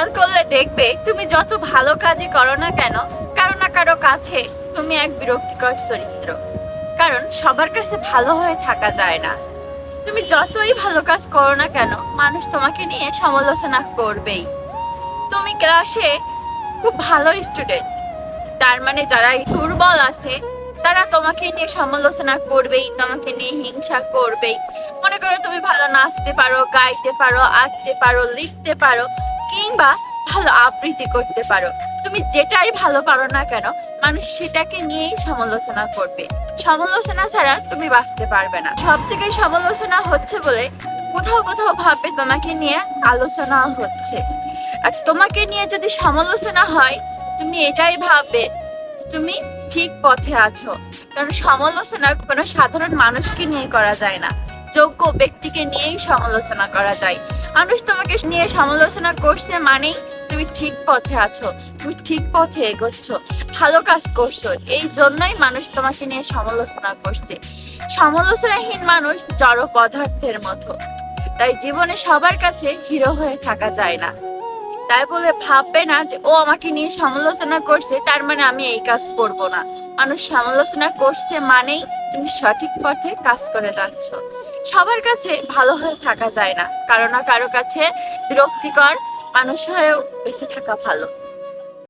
খেয়াল করলে দেখবে তুমি যত ভালো কাজই করো না কেন, কারও না কারও কাছে তুমি এক বিরক্তিকর চরিত্র। কারণ সবার কাছে ভালো হয়ে থাকা যায় না। তুমি যতই ভালো কাজ করো না কেন, মানুষ তোমাকে নিয়ে সমালোচনা করবেই। তুমি ক্লাসে খুব ভালো স্টুডেন্ট তার মানে যারা দুর্বল আছে, তারা তোমাকে নিয়ে সমালোচনা করবেই, তোমাকে নিয়ে হিংসা করবেই। মনে করো তুমি ভালো নাচতে পারো, গাইতে পারো, আঁকতে পারো, লিখতে পারো কিংবা ভালো আবৃত্তি করতে পারো। তুমি যেটাই ভালো পারো না কেন, মানুষ সেটাকে নিয়েই সমালোচনা করবে। সমালোচনা ছাড়া তুমি বাঁচতে পারবে না। সব জায়গায় সমালোচনা হচ্ছে বলে কোথাও কোথাও ভাবে তোমাকে নিয়ে আলোচনা হচ্ছে। আর তোমাকে নিয়ে যদি সমালোচনা হয়, তুমি এটাই ভাববে তুমি ঠিক পথে আছো। কারণ সমালোচনা কোনো সাধারণ মানুষকে নিয়ে করা যায় না। যোগ্য ব্যক্তিকে নিয়েই সমালোচনা করা যায়। মানুষ তোমাকে নিয়ে সমালোচনা করছে মানেই তুমি ঠিক পথে আছো, তুমি ঠিক পথে এগোচ্ছ, ভালো কাজ করছ, এই জন্যই মানুষ তোমাকে নিয়ে সমালোচনা করছে। সমালোচনাহীন মানুষ জড় পদার্থের মতো, তাই জীবনে সবার কাছে হিরো হয়ে থাকা যায় না। তাই বলে ভাববে না যে ও আমাকে নিয়ে সমালোচনা করছে, তার মানে আমি এই কাজ করব না। মানুষ সমালোচনা করছে মানেই তুমি সঠিক পথে কাজ করে যাচ্ছ। সবার কাছে ভালো হয়ে থাকা যায় না, কারও না কারও কাছে বিরক্তিকর মানুষ হয়েও বেঁচে থাকা ভালো।